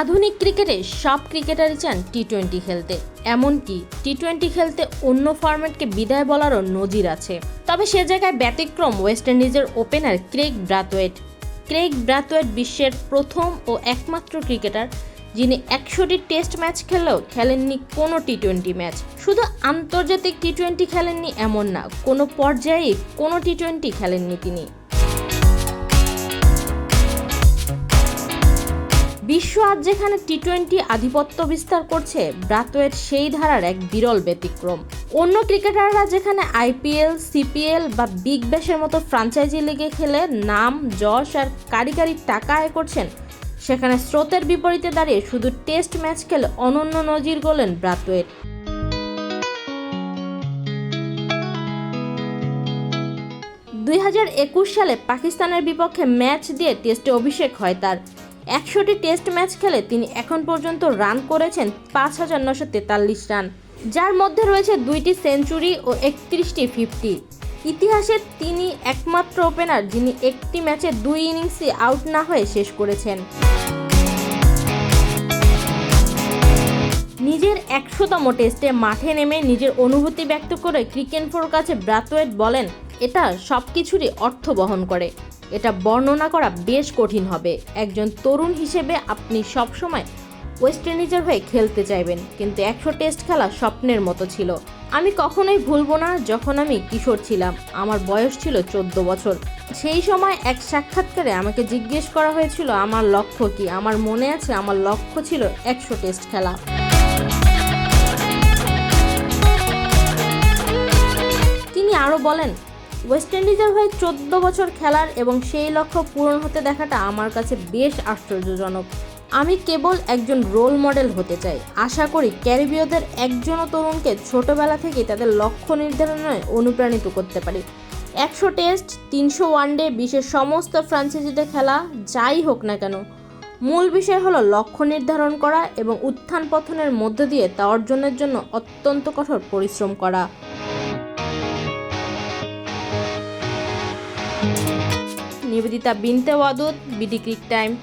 আধুনিক ক্রিকেটে সব ক্রিকেটারই চান টি টোয়েন্টি খেলতে। এমনকি টি টোয়েন্টি খেলতে অন্য ফরম্যাটকে বিদায় বলারও নজির আছে। তবে সে জায়গায় ব্যতিক্রম ওয়েস্ট ইন্ডিজের opener Craig Brathwaite. Craig Brathwaite বিশ্বের প্রথম ও একমাত্র ক্রিকেটার, যিনি একশোটি টেস্ট ম্যাচ খেললেও খেলেননি কোনো টি টোয়েন্টি ম্যাচ। শুধু আন্তর্জাতিক টি টোয়েন্টি খেলেননি এমন না, কোনো পর্যায়ে কোনো টি টোয়েন্টি খেলেননি তিনি। বিশ্ব আজ যেখানে টি টোয়েন্টি আধিপত্য বিস্তার করছে ব্রাতওয়েট সেই ধারার এক বিরল ব্যতিক্রম। অন্য ক্রিকেটাররা যেখানে আইপিএল সিপিএল বা বিগ ব্যাশের মতো ফ্রাঞ্চাইজি লিগে খেলে নাম, যশ আর কারিগরি টাকা আয় করছেন, সেখানে স্রোতের বিপরীতে দাঁড়িয়ে শুধু টেস্ট ম্যাচ খেলে অনন্য নজির গলেন ব্রাতওয়েট দুই সালে পাকিস্তানের বিপক্ষে ম্যাচ দিয়ে টেস্টে অভিষেক হয় তার। একশোটি টেস্ট ম্যাচ খেলে তিনি এখন পর্যন্ত রান করেছেন পাঁচ হাজার নশো তেতাল্লিশ রান, যার মধ্যে রয়েছে দুইটি সেঞ্চুরি ও একত্রিশটি ফিফটি। ইতিহাসে তিনি একমাত্র ওপেনার যিনি একটি ম্যাচে দুই ইনিংসই আউট না হয়ে শেষ করেছেন। নিজের একশোতম টেস্টে মাঠে নেমে নিজের অনুভূতি ব্যক্ত করে ক্রিকেট ফোর কাছে ব্রাথওয়েট বলেন, এটা সব কিছুরই অর্থ বহন করে। এটা বর্ণনা করা বেশ কঠিন হবে। একজন তরুণ হিসেবে আপনি সবসময় ওয়েস্ট ইন্ডিজের হয়ে খেলতে চাইবেন, কিন্তু একশো টেস্ট খেলা স্বপ্নের মতো ছিল। আমি কখনোই ভুলবো না যখন আমি কিশোর ছিলাম। আমার বয়স ছিল চোদ্দ বছর। সেই সময় এক সাক্ষাৎকারে আমাকে জিজ্ঞেস করা হয়েছিল, আমার লক্ষ্য কি? আমার মনে আছে আমার লক্ষ্য ছিল একশো টেস্ট খেলা। তিনি আরও বলেন ওয়েস্ট ইন্ডিজের হয়ে চোদ্দ বছর খেলার এবং সেই লক্ষ্য পূরণ হতে দেখাটা আমার কাছে বেশ আশ্চর্যজনক। আমি কেবল একজন রোল মডেল হতে চাই। আশা করি ক্যারিবীয়দের একজনও তরুণকে ছোটবেলা থেকেই তাদের লক্ষ্য নির্ধারণে অনুপ্রাণিত করতে পারি। একশো টেস্ট, তিনশো ওয়ানডে, বিশ্বের সমস্ত ফ্রাঞ্চাইজিতে খেলা, যাই হোক না কেন, মূল বিষয় হলো লক্ষ্য নির্ধারণ করা এবং উত্থান পথনের মধ্য দিয়ে তা অর্জনের জন্য অত্যন্ত কঠোর পরিশ্রম করা। નિવેદિતા બિનતવાદોત બીડી ક્લિક ટાઈમ